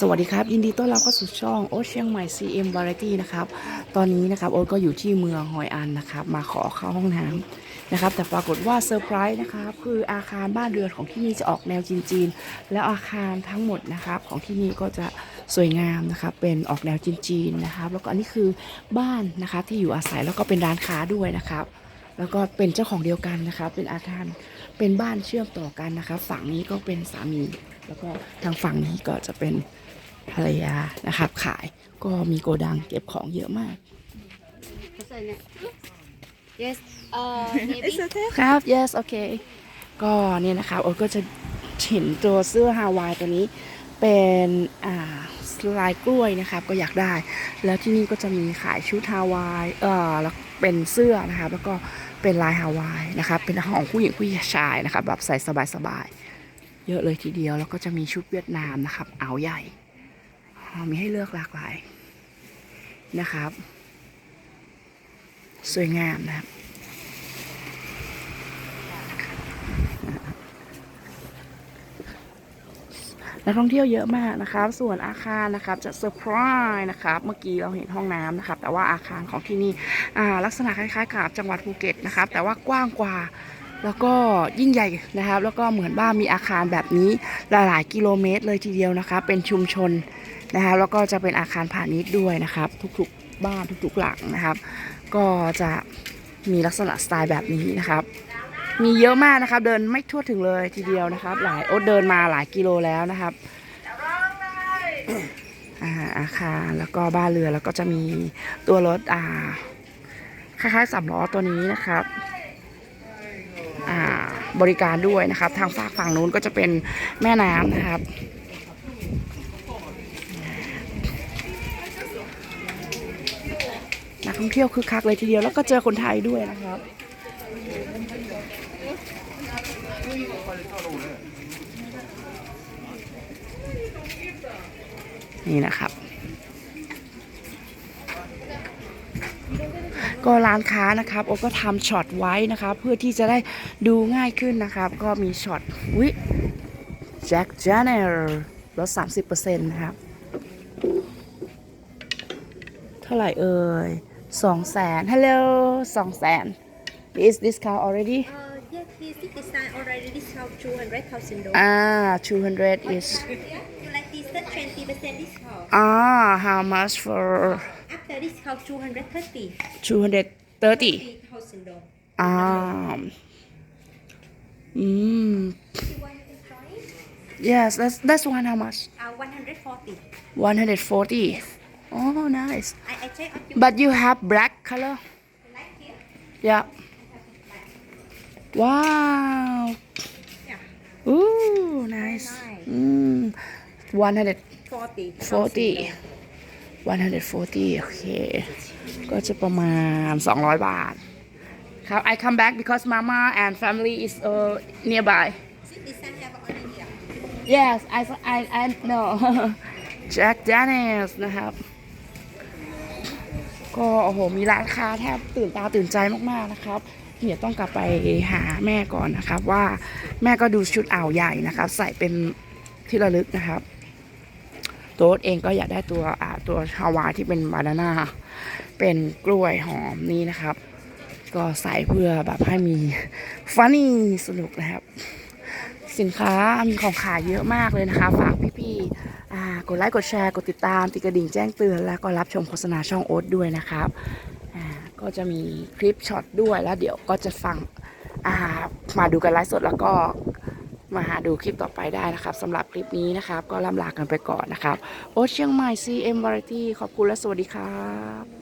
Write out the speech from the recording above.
สวัสดีครับ ยินดีต้อนรับเข้าสู่ช่องโอ๊ตเชียงใหม่ CM Variety นะครับ ตอนนี้นะครับ โอ๊ตก็อยู่ที่เมืองฮอยอันนะครับ มาขอเข้าห้องน้ำนะครับ แต่ปรากฏว่าเซอร์ไพรส์นะครับ คืออาคารบ้านเรือนของที่นี่จะออกแนวจีนๆ แล้วอาคารทั้งหมดนะครับ ของที่นี่ก็จะสวยงามนะครับ เป็นออกแนวจีนๆนะครับ แล้วก็อันนี้คือบ้านนะครับที่อยู่อาศัยแล้วก็เป็นร้านค้าด้วยนะครับแล้วก็เป็นเจ้าของเดียวกันนะครับเป็นอาคารเป็นบ้านเชื่อมต่อกันนะครับฝั่งนี้ก็เป็นสามี แล้วก็ทางฝั่งนี้ก็จะเป็น ภรรยานะครับ ขายก็มีโกดังเก็บของเยอะมาก Yes, uh, maybe. ครับ yes โอเคก็เนี่ยนะครับโอ๊ตก็จะเห็นตัวเสื้อฮาวายตัวนี้เป็นอ่าลายกล้วยนะครับก็อยากได้ แล้วที่นี่ก็จะมีขายชุดฮาวายเออแล้วเป็นเสื้อนะครับแล้วก็เป็นลายฮาวายนะครับเป็นของผู้หญิงผู้ชายนะครับแบบใส่สบายๆเยอะเลยทีเดียวแล้วก็จะมีชุดเวียดนามนะครับเอาใหญ่อ่า มีให้เลือกหลากหลายนะครับ สวยงามนะครับนักท่องเที่ยวเยอะมากนะครับ ส่วนอาคารนะครับจะเซอร์ไพรส์นะครับ เมื่อกี้เราเห็นห้องน้ำนะครับ แต่ว่าอาคารของที่นี่ลักษณะคล้ายๆกับจังหวัดภูเก็ตนะครับ แต่ว่ากว้างกว่าแล้วก็ยิ่งใหญ่นะครับ แล้วก็เหมือนว่ามีอาคารแบบนี้หลายๆกิโลเมตรเลยทีเดียวนะครับเป็นชุมชน นะครับแล้วก็จะเป็นอาคารพาณิชย์ด้วยนะครับ ทุกๆบ้านทุกๆหลังนะครับ ก็จะมีลักษณะสไตล์แบบนี้นะครับ มีเยอะมากนะครับ เดินไม่ทั่วถึงเลยทีเดียวนะครับ หลายโอ๊ตเดินมาหลายกิโลแล้วนะครับอาอาคารแล้วก็บ้านเรือแล้วก็จะมีตัวรถอ่าคล้ายๆสามล้อตัวนี้นะครับอ่าบริการด้วยนะครับ ทางฝากฝั่งนู้นก็จะเป็นแม่น้ำนะครับ นัก ท่องเที่ยวคึกคักเลยทีเดียวแล้วก็เจอคนไทยด้วยนะครับนี่นะครับ ก็ร้านค้านะครับโอก็ทำช็อตไว้นะครับเพื่อที่จะได้ดูง่ายขึ้นนะครับ ก็มีช็อตวิแจ็คเจเนอร์ลด 30%นะครับ เท่าไหร่เอ่ย สองแสนฮัลโหลสองแสน is discount already Uh, yeah, this is design already discount 200,000 dollars. อ่า200 is Yeah, you like this, the 20% discount. อ่า how much for After discount 230. 230 3,000 dollars. อ่าอืม You want to try it? yes that's that's one how much Uh, 140. 140 oh nice I, I check on you. but you have black color like here. yeah wow Yeah. ooh nice Nice. อืม100 40. 40 140 โอเค ก็จะประมาณ 200 บาท ครับ I come back because mama and family is uh, nearby See, design have only here. yes I I I know Jack Daniels นะครับ ก็โอ้โหมีร้านค้าแทบตื่นตาตื่นใจมากๆนะครับเหียต้องกลับไปหาแม่ก่อนนะครับ ว่าแม่ก็ดูชุดอ่าวใหญ่นะครับ ใส่เป็นที่ระลึกนะครับ ตัวเองก็อยากได้ตัวอ่าตัวฮาวาที่เป็นบานาน่าเป็นกล้วยหอมนี่นะครับ ก็ใส่เพื่อแบบให้มีฟันนี่สนุกนะครับ สินค้ามีของขายเยอะมากเลยนะคะ ฝากพี่ๆ กดไลค์กดแชร์กดติดตามติดกระดิ่งแจ้งเตือนแล้วก็รับชมโฆษณาช่องโอ๊ตด้วยนะครับอ่าก็จะมีคลิปช็อตด้วยแล้วเดี๋ยวก็จะฟังอ่ามาดูกันไลฟ์สดแล้วก็มาหาดูคลิปต่อไปได้นะครับสำหรับคลิปนี้นะครับ ก็ล่ำลากันไปก่อนนะครับ โอ๊ตเชียงใหม่ CM Variety ขอบคุณและสวัสดีครับ